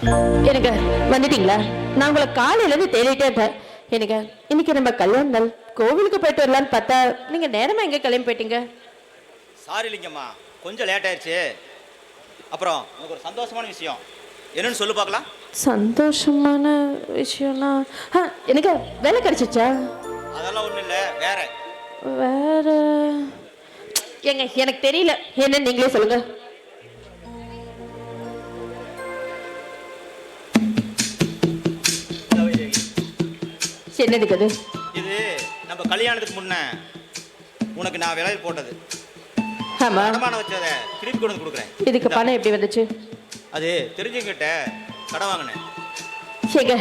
எனக்கு வந்துட்டீங்களா? நான் உங்களை காலையில இருந்து தேடிட்டே இருந்தேன். எனக்கு இன்னைக்கு நம்ம கல்யாண நாள். கோவிலுக்கு போயிட்டு வரலான்னு பார்த்தா நீங்க நேரமா எங்க கிளம்பி போயிட்டீங்க? சாரி லிங்கம்மா கொஞ்சம் லேட் ஆயிடுச்சு அப்புறம் உனக்கு ஒரு சந்தோஷமான விஷயம். என்னன்னு சொல்லு பார்க்கலாம். சந்தோஷமான விஷயம்னா எனக்கு வேலை கிடைச்சிச்சா? அதெல்லாம் ஒன்றும் இல்லை வேற. வேற. ஏங்க எனக்கு தெரியல. என்ன நீங்களே சொல்லுங்க. என்னதுக்கு அது இது நம்ம கல்யாணத்துக்கு முன்ன உனக்கு நான் விலையில் போட்டது. ஆமா. அடமானம் வச்சதை திருப்பி கொண்டு கொடுக்குறேன். இதுக்கு பணம் எப்படி வந்துச்சு? அது தெரிஞ்சுக்கிட்ட கடன் வாங்கினேன். ஏங்க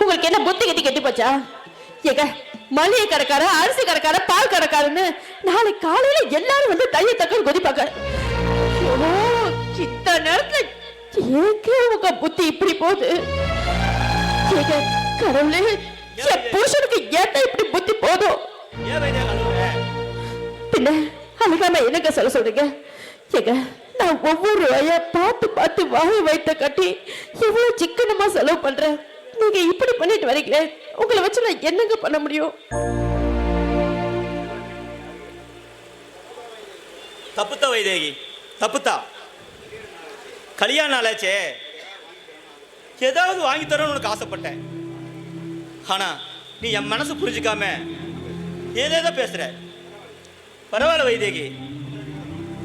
உங்களுக்கு என்ன புத்தி கட்டி கட்டி போச்சா? ஏங்க மளிகை கடைக்கார அரிசி கடைக்கார பால் கடைக்காரன்னு நாளைக்கு காலையில எல்லாரும் வந்து தைய தக்கன்னு குதிப்பாங்க. ஐயோ, இத்தனை நேரத்துல ஏங்க உங்க புத்தி இப்படி போகுது? ஏங்க கடவுளே என் புருஷனுக்கு ஏன் இப்படி புத்தி போதும் பின்ன அழுகாம என்னங்க சொல்ல சொல்றீங்க? ஏங்க நான் ஒவ்வொரு ரூபாயா பார்த்து பார்த்து வாய வைத்த கட்டி எவ்வளவு சிக்கனமா செலவு பண்றேன். நீங்க இப்படி பண்ணிட்டு வரீங்களே உங்களை வச்சு நான் என்னங்க பண்ண முடியும்? தப்புத்தா வைதேகி தப்புத்தா? கல்யாண நாளாச்சே. ஏதாவது வாங்கி தரணும்னு உனக்கு ஆசைப்பட்டேன். ஆனா நீ என் மனசு புரிஞ்சுக்காம ஏதேதோ பேசுகிற பரவாயில்ல வைதேகி.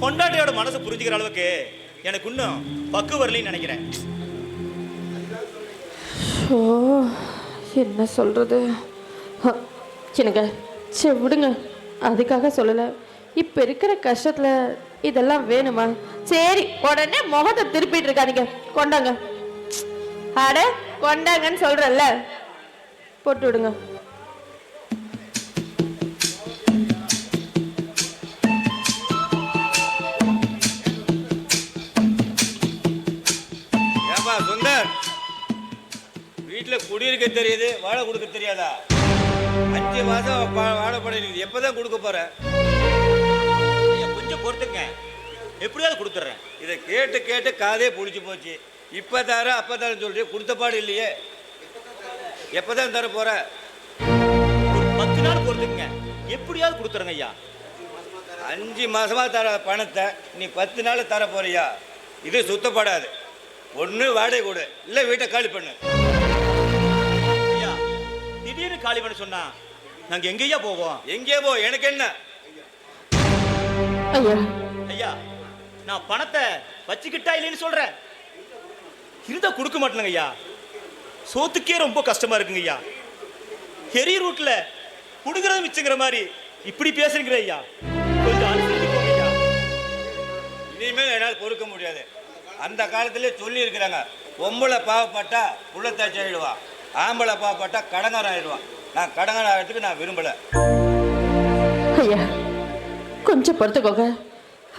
பொண்டாட்டியோட மனசு புரிஞ்சுக்கிற அளவுக்கு எனக்கு இன்னும் பக்கு வரலைன்னு நினைக்கிறேன். ஓ என்ன சொல்கிறது எனக்கு சரி விடுங்க. அதுக்காக சொல்லலை. இப்போ இருக்கிற கஷ்டத்தில் இதெல்லாம் வேணுமா? சரி உடனே முகத்தை திருப்பிட்டு இருக்காதீங்க. கொண்டாங்க. அட கொண்டாங்கன்னு சொல்கிறல்ல போட்டு விடுங்க. சுந்தர். வீட்டில் குடியிருக்க தெரியுது வாழை கொடுக்க தெரியாதா? அஞ்சு மாதம் வாழை படம் இருக்குது. எப்போதான் கொடுக்க போற? கொஞ்சம் பொறுத்துங்க. எப்படியாவது கொடுத்துட்றேன். இதை கேட்டு கேட்டு காதே பிடிச்சி போச்சு. இப்போ தர அப்போ தரேன்னு சொல்லிட்டு கொடுத்த பாடு இல்லையே. எப்போ தான் தர போற? ஒரு பத்து நாள் பொறுத்துக்குங்க. எப்படியாவது கொடுத்துறேங்க ஐயா. அஞ்சு மாசமா தர பணத்தை நீ பத்து நாள் தர போறியா? இது சுத்தப்படாது. ஒன்று வாடகை கொடு. இல்லை வீட்டை காலி பண்ணு. ஐயா திடீர்னு காலி பண்ண சொன்னா நாங்க எங்கேயா போவோம்? எங்கேயே போ. எனக்கு என்ன? ஐயா. ஐயா நான் பணத்தை வச்சுக்கிட்டா இல்லைன்னு சொல்றேன். இருந்தா கொடுக்க மாட்டேங்க ஐயா. சோத்துக்கே ரொம்ப கஷ்டமா இருக்குங்க ஐயா. ஹெரி ரூட்ல குடுக்கறது மிச்சங்கிற மாதிரி இப்படி பேசுறீங்க ஐயா. கொஞ்சம் ஐயா. இனிமேல் என்னால் பொறுக்க முடியாது. அந்த காலத்திலே சொல்லி இருக்கிறாங்க பொம்பளை பாவப்பட்டா புள்ளத்தாச்சி ஆயிடுவா ஆம்பளை பாவப்பட்டா கடங்காரன் ஆயிடுவான் நான் கடங்காரன் ஆகிறதுக்கு நான் விரும்பலை. ஐயா கொஞ்சம் பொறுத்துக்கோங்க.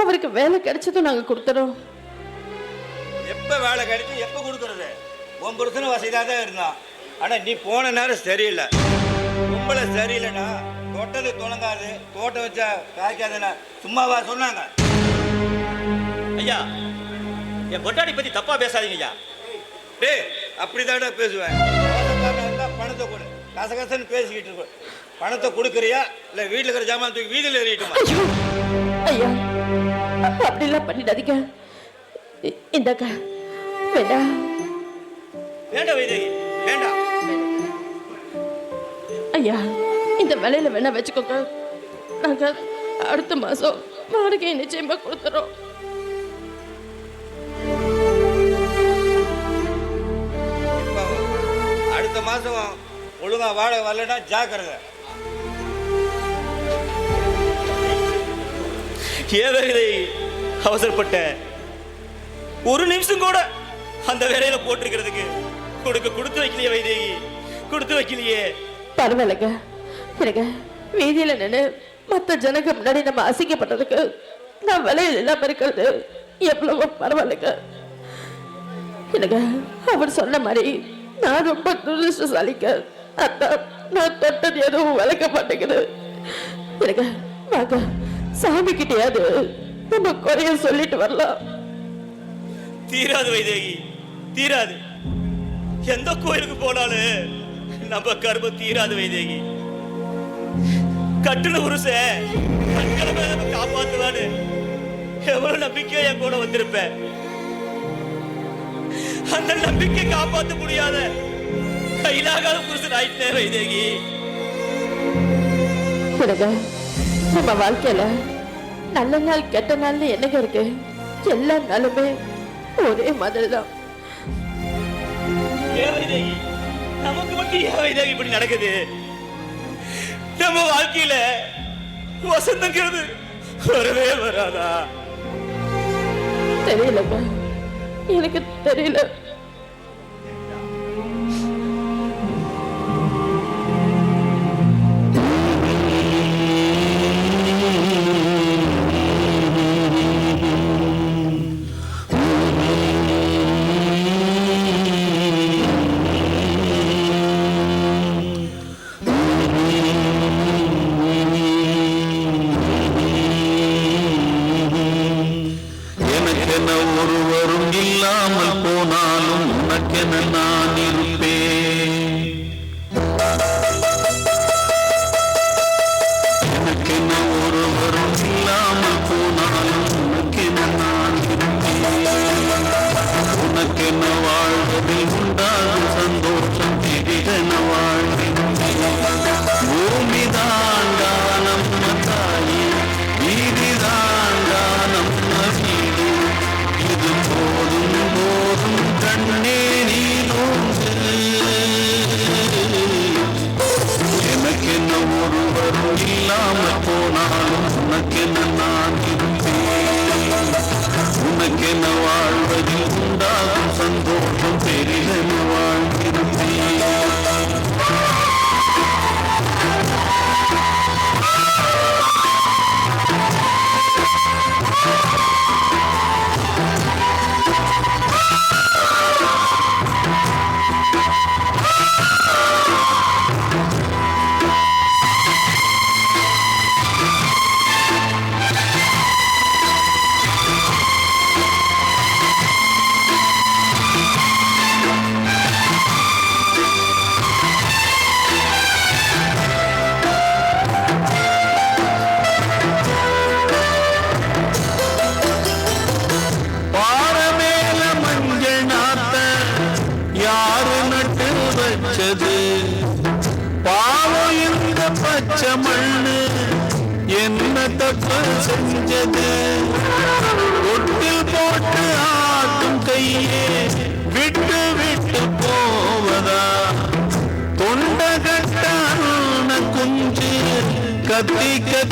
அவருக்கு வேலை கிடைச்சதும் நாங்க கொடுத்துறோம். எப்போ வேலை கிடைச்சி எப்போ கொடுக்குறது? உன் புருஷனும் வசதியாக தான் இருந்தான். ஆனால் நீ போன நேரம் சரியில்லை. பொம்பளை சரியில்லைன்னா தொட்டது தொடங்காது தோட்டம் வச்சா காய்க்காதுன்னு சும்மாவா சொன்னாங்க. ஐயா என் பொட்டாடி பத்தி தப்பா பேசாதீங்க ஐயா. டேய் அப்படிதான்டா பேசுவேன். பணத்தை கொடு. கசகசன்னு பேசிக்கிட்டு இருக்கோம் பணத்தை கொடுக்குறியா? இல்லை வீட்டில் இருக்கிற ஜாமான் தூக்கி வீதியில் எறியட்டுமா? ஐயோ அப்படிலாம் பண்ணிடாதீங்க. இந்தாக்கா வேண்டாம் வேண்டாம் வைதேகி வேண்டாம் ஐயா இந்த வேலையில வேணா வச்சுக்கோங்க. நாங்க அடுத்த மாசம் வாடகை நிச்சயமா கொடுத்துறோம். அடுத்த மாதம் ஒழுங்கா வாடகை வரலன்னா ஜாக்கிரதை. வைதேகி அவசரப்பட்ட ஒரு நிமிஷம் கூட அந்த வேலையில போட்டிருக்கிறதுக்கு கொடுக்க கொடுத்து வைக்கலையே வைதேகி. கொடுத்து வைக்கலையே. பரவாயில்லைங்க. எனக்கு வீதியில நின்று மற்ற ஜனங்க முன்னாடி நம்ம அசிங்கப்பட்டதுக்கு நான் விலையில் இல்லாம இருக்கிறது எவ்வளவோ பரவாயில்லைங்க. எனக்கு அவர் சொன்ன மாதிரி நான் ரொம்ப துரதிருஷ்டசாலிங்க. அதான் நான் தொட்டது எதுவும் விளக்க மாட்டேங்குது. எனக்கு வாங்க சாமி கிட்டயாவது நம்ம குறைய சொல்லிட்டு வரலாம். தீராது வைதேகி தீராது. எந்த கோயிலுக்கு போனாலும் நம்ம கர்மம் தீராது வைதேகி. கட்டுன உருச கண்களை காப்பாத்துவான்னு எவ்வளவு நம்பிக்கையா என் கூட வந்திருப்பேன் அந்த நம்பிக்கை காப்பாத்த முடியாத கையிலாகாத புருஷன் ஆயிட்டே வைதேகி. நம்ம வாழ்க்கையில நல்ல நாள் கெட்ட நாள்னு என்னங்க இருக்கு? எல்லா நாளுமே ஒரே மாதிரி தான் நமக்கு மட்டும் ஏன் இப்படி நடக்குது. நம்ம வாழ்க்கையில வசந்தங்கிறது வரவே வராதா? தெரியலப்பா. எனக்கு தெரியல. உனக்கென இல்லாமல் போனாலும் உனக்கென நான் இருந்தேன் உனக்கென வாழ்வதில் உண்டாகும் சந்தோஷம். செஞ்சது ஒட்டில் போட்டு ஆட்டும் கையே விட்டு விட்டு போவதா? தொண்ட கட்டான குஞ்சு கத்தி கத்தி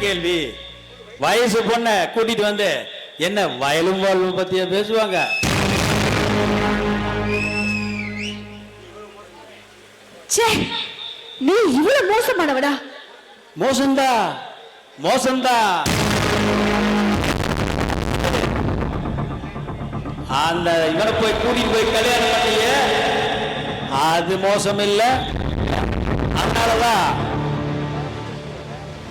கேள்வி. வயசு பொண்ண கூட்டிட்டு வந்து என்ன வயலும் வாழ்வும் பத்திய பேசுவாங்க? நீ இவ்வளவு மோசமானவடா. மோசம்தா மோசம்தா அந்த இவனை போய் கூட்டிட்டு போய் கல்யாணம் பண்ணியே. அது மோசம் இல்ல அதனாலதான்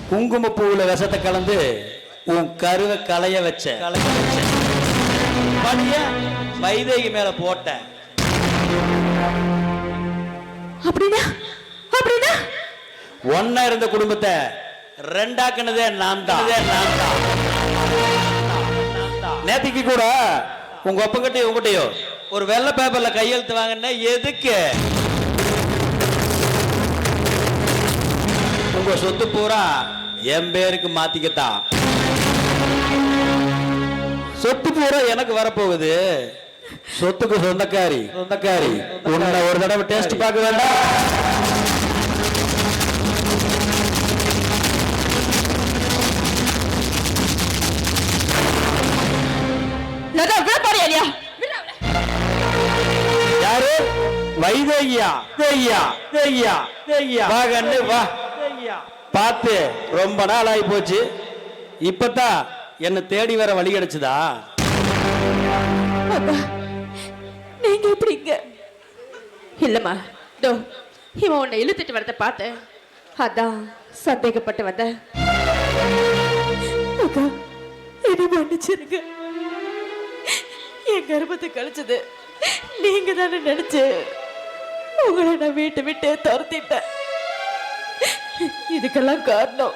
குங்கும பூவுல விஷத்தை கலந்து உன் கருவை களைய வச்ச. களைய வச்ச பண்ணிய வைதேகி மேல போட்ட. அப்படின்னா? அப்படின்னா? ஒன்னா இருந்த குடும்பத்தை ரெண்டாக்குனதே நான் தான். நான் தான். நேத்திக்கு கூட உங்க ஒப்பங்கிட்டயோ உங்ககிட்டயோ ஒரு வெள்ளை பேப்பர்ல கையெழுத்து வாங்கின எதுக்கு? உங்க சொத்து பூரா என் பேருக்கு மாத்திக்கத்தான் சொத்து பூரா எனக்கு வரப்போகுது. சொத்துக்கு சொந்தக்காரி. சொந்தக்காரி. உன்னை ஒரு தடவை டேஸ்ட் பார்க்க வேண்டாம். யாரு? வைதேகியா தேகியா தேகியா தேகியா வா கண்ணு வா. பார்த்து ரொம்ப நாள் ஆகி போச்சு. இப்பதான் என்ன தேடி வர வழி கிடைச்சுதா? நீங்க எப்படிங்க? இல்லம்மா தோ இவன் உன்னை இழுத்துட்டு வரத பார்த்தேன். அதான் சந்தேகப்பட்டு வந்தேன். அக்கா மன்னிச்சிருங்க. என் கர்ப்பத்தை கழிச்சது நீங்க தானே நினைச்சு உங்களை நான் வீட்டை விட்டு துரத்திட்டேன். இதுக்கெல்லாம் காரணம்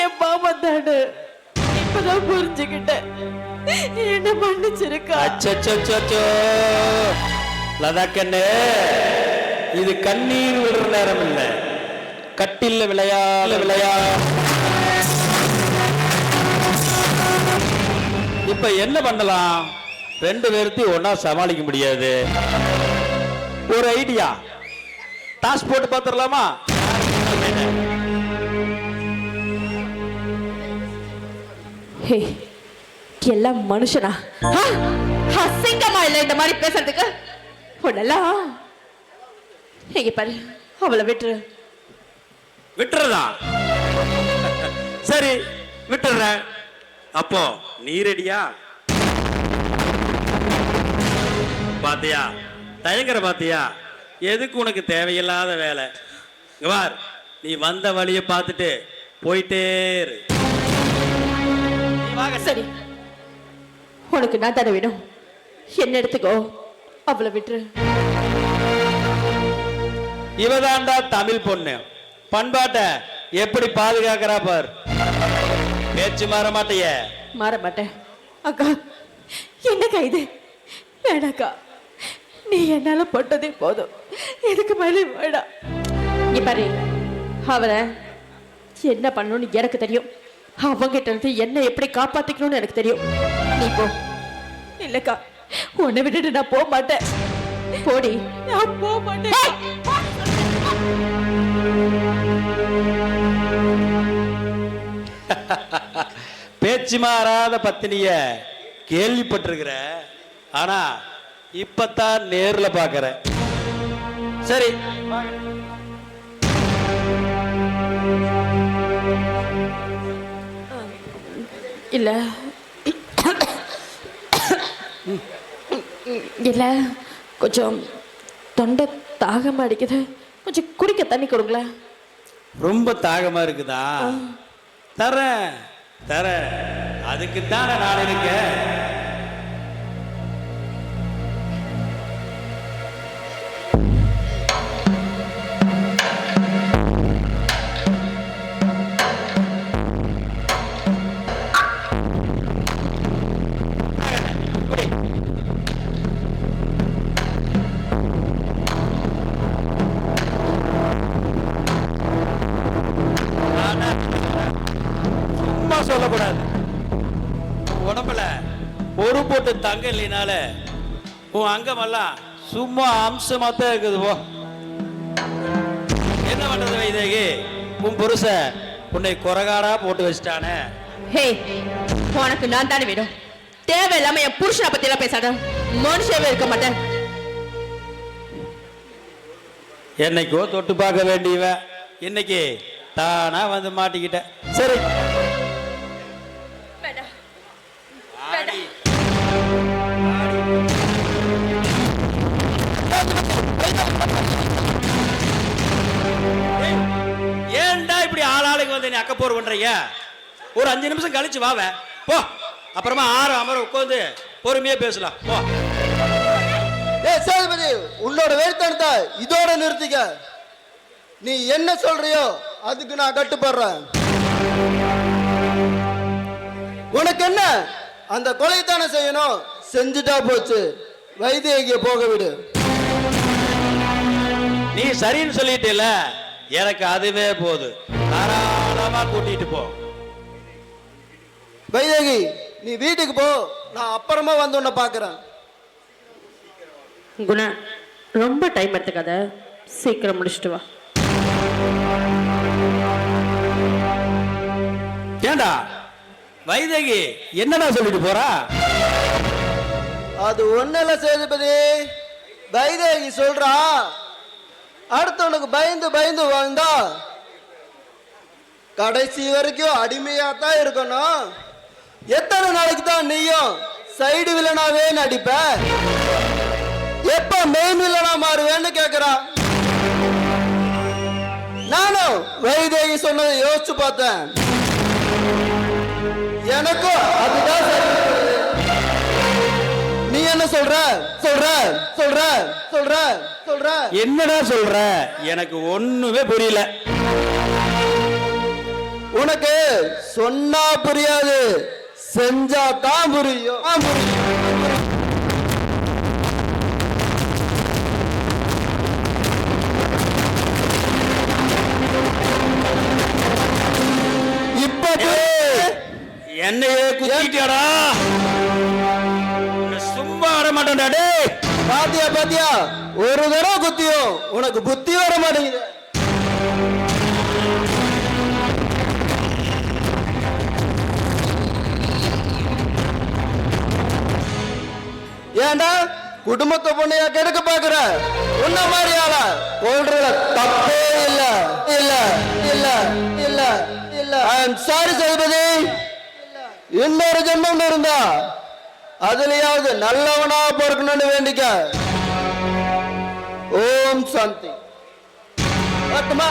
என் மாமா தானே. இப்பதான் புரிஞ்சுக்கிட்டேன். என்ன மன்னிச்சிருக்கா. அச்சச்சோ லதா கண்ணு இது கண்ணீர் விடுற நேரம் இல்ல. கட்டில்ல விளையாட விளையா. இப்ப என்ன பண்ணலாம்? ரெண்டு பேர்த்தையும் ஒன்னா சமாளிக்க முடியாது. ஒரு ஐடியா. டாஸ் போட்டு பார்த்துடலாமா? ஹே எல்லாம் மனுஷனா? அசிங்கமா இல்லை இந்த மாதிரி பேசுறதுக்கு? உன்னெல்லாம் இங்க பாரு அவளை விட்டுரு. விட்டுறதா? சரி விட்டுறேன். அப்போ நீ ரெடியா? பாத்தியா? தயங்குற பாத்தியா? எதுக்கு உனக்கு தேவையில்லாத வேலை? இங்க பார் நீ வந்த வழியை பார்த்துட்டு போயிட்டே இரு. சரி. உனக்கு நான் தானே வேணும். என்ன எடுத்துக்கோ. அவளை விட்டுரு. இவதாண்டா தமிழ் பொண்ணு. பண்பாட்டை எப்படி பாதுகாக்கிறா பார்? பேச்சு மாற மாட்டியே. மாற மாட்டேன். அக்கா என்னக்கா இது? வேணாக்கா. நீ என்னால பட்டதே போதும். இதுக்கு மேலே வேணாம். நீ பாரு. அவரை என்ன பண்ணணும்னு எனக்கு தெரியும். அவங்கிட்ட இருந்து என்ன எப்படி காப்பாத்திக்கணும்னு எனக்கு தெரியும். நீ போ. இல்லக்கா உன்னை விட்டுட்டு நான் போக மாட்டேன். போடி. நான் போக மாட்டேன். பேச்சு மாறாத பத்தினிய கேள்விப்பட்டிருக்கிற ஆனா இப்பத்தான் நேர்ல பாக்குற சரி இல்ல. இல்ல கொஞ்சம் தொண்டை தாகமா அடிக்குது. கொஞ்சம் குடிக்க தண்ணி கொடுங்களேன். ரொம்ப தாகமா இருக்குதா? தரேன் தரேன். அதுக்கு தானே நான் இருக்கேன். ஒரு போட்டு தங்க இல்லைனால உன் அங்கமெல்லாம் சும்மா அம்சமா தான் இருக்குது போ. என்ன பண்றது வைதேகி? உன் புருஷ உன்னை குறகாடா போட்டு வச்சிட்டானே. ஹே உனக்கு நான் தானே வேணும்? தேவையில்லாம என் புருஷனை பத்தி எல்லாம் பேசாத. மனுஷவே இருக்க மாட்டேன். என்னைக்கோ தொட்டு பார்க்க வேண்டியவ இன்னைக்கு தானா வந்து மாட்டிக்கிட்ட சரி. வந்து நீ அக்கப்போர் பண்றீங்க ஒரு அஞ்சு நிமிஷம் கழிச்சு வாவ. போ. அப்புறமா ஆறு அமர உட்காந்து பொறுமையா பேசலாம். போ. சேதுபதி உன்னோட வேர்த்தனத்தை இதோட நிறுத்திக்க. நீ என்ன சொல்றியோ அதுக்கு நான் கட்டுப்படுறேன். உனக்கு என்ன? அந்த கொலை தானே செய்யணும்? செஞ்சுட்டா போச்சு. வைத்தியகிய போக விடு. நீ சரின்னு சொல்லிட்டேல. எனக்கு அதுவே போதும் தாராளமா கூட்டிட்டு போ. வைதேகி நீ வீட்டுக்கு போ. நான் அப்புறமா வந்து உன்னை பார்க்கறேன். குணா ரொம்ப டைம் எடுத்துக்காத. சீக்கிரம் முடிச்சிட்டு வா. ஏண்டா? வைதேகி என்னடா சொல்லிட்டு போறா? அது ஒண்ணுல சேதுபதி. வைதேகி சொல்றா அடுத்தவனுக்கு பயந்து பயந்து வாழ்ந்தா கடைசி வரைக்கும் அடிமையா தான் இருக்கணும். எத்தனை நாளைக்கு தான் நீயும் சைடு வில்லனாவே நடிப்ப? எப்ப மெயின் வில்லனா மாறுவேன்னு கேக்குறா. நானும் வைதேகி சொன்னதை யோசிச்சு பார்த்தேன். எனக்கும் அதுதான் நீ என்ன சொல்ற? சொல்ற? சொல்ற? சொல்ற? சொல்ற? என்னடா சொல்ற? எனக்கு ஒண்ணுமே புரியல. உனக்கு சொன்னா புரியாது செஞ்சா தான் புரியும். என்னையே குத்திட்டியாடா? சும்மா வர மாட்டேன்டா டேய். பாத்தியா பாத்தியா? ஒரு தடவை குத்தியும் உனக்கு புத்தி வர மாட்டேங்குது. ஏண்டா குடும்பத்தை பொண்ணையா கெடுக்க பாக்குற உன்ன மாதிரி ஆளா? கொள்றதுல தப்பே இல்ல. இல்ல இல்ல இல்ல இல்ல. I am sorry Sethupathi. இன்னொரு ஜென்மம் இருந்தா அதுலயாவது நல்லவனா பிறக்கணும்னு வேண்டிக்க. ஓம் சாந்தி. பத்துமா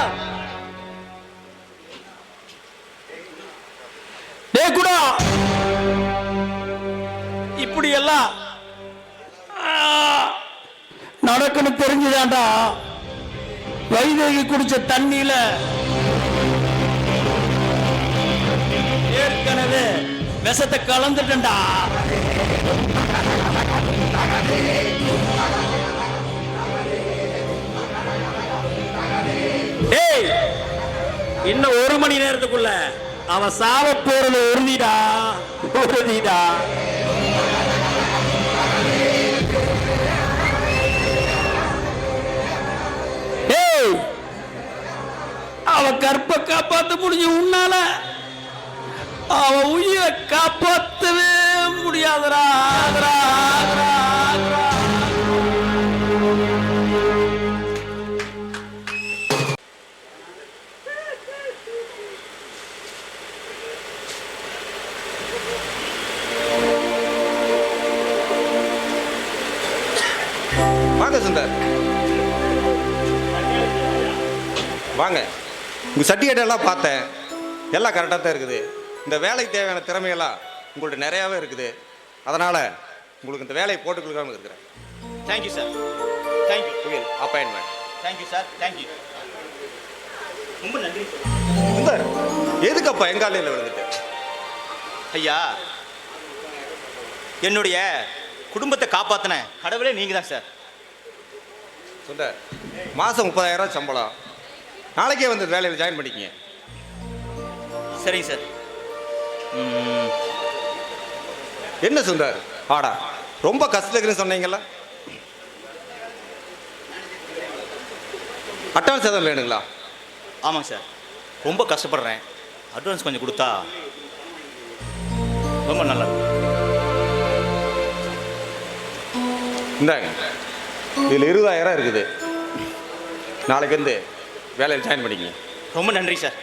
டேய் குடா. இப்படி எல்லாம் நடக்கணும் நடக்குன்னு தெரிஞ்சுதான்டா. வைதேகி குடிச்ச தண்ணியில ஏற்கனவே விஷத்தை கலந்துட்டேன்டா. டேய் இன்னும் ஒரு மணி நேரத்துக்குள்ள அவன் சாவ போறது உறுதிடா. உறுதிடா. அவ கற்ப காப்பாத்த முடிஞ்சு உன்னால. அவ உயிரை காப்பாத்தவே முடியாதரா வாங்க சுந்தர். வாங்க. உங்கள் சர்டிஃபிகேட்டெல்லாம் பார்த்தேன். எல்லாம் கரெக்டாக தான் இருக்குது. இந்த வேலைக்கு தேவையான திறமையெல்லாம் உங்கள்ட்ட நிறையாவே இருக்குது. அதனால் உங்களுக்கு இந்த வேலையை போட்டு கொடுக்காம இருக்கிறேன். Thank you sir thank you புரியுது appointment thank you sir thank you ரொம்ப நன்றி. சுந்தர் எதுக்கப்பா எங்காலையில் விழுந்துட்டு? ஐயா என்னுடைய குடும்பத்தை காப்பாற்றின கடவுளே நீங்கள் தான் சார் சுந்தர் மாதம் முப்பதாயிரம் சம்பளம். நாளைக்கே வந்து வேலையில் ஜாயின் பண்ணிக்கங்க. சரிங்க சார். என்ன சுந்தர்? ஆடா ரொம்ப கஷ்டத்துக்குன்னு சொன்னீங்கல்ல? அட்வான்ஸ் எதுவும் வேணுங்களா? ஆமாங்க சார். ரொம்ப கஷ்டப்படுறேன். அட்வான்ஸ் கொஞ்சம் கொடுத்தா ரொம்ப நல்லா. இந்தாங்க. இதில் இருபதாயிரம் இருக்குது. நாளைக்கு வந்து வேலையில் ஜாயின் பண்ணிக்கங்க. ரொம்ப நன்றி சார்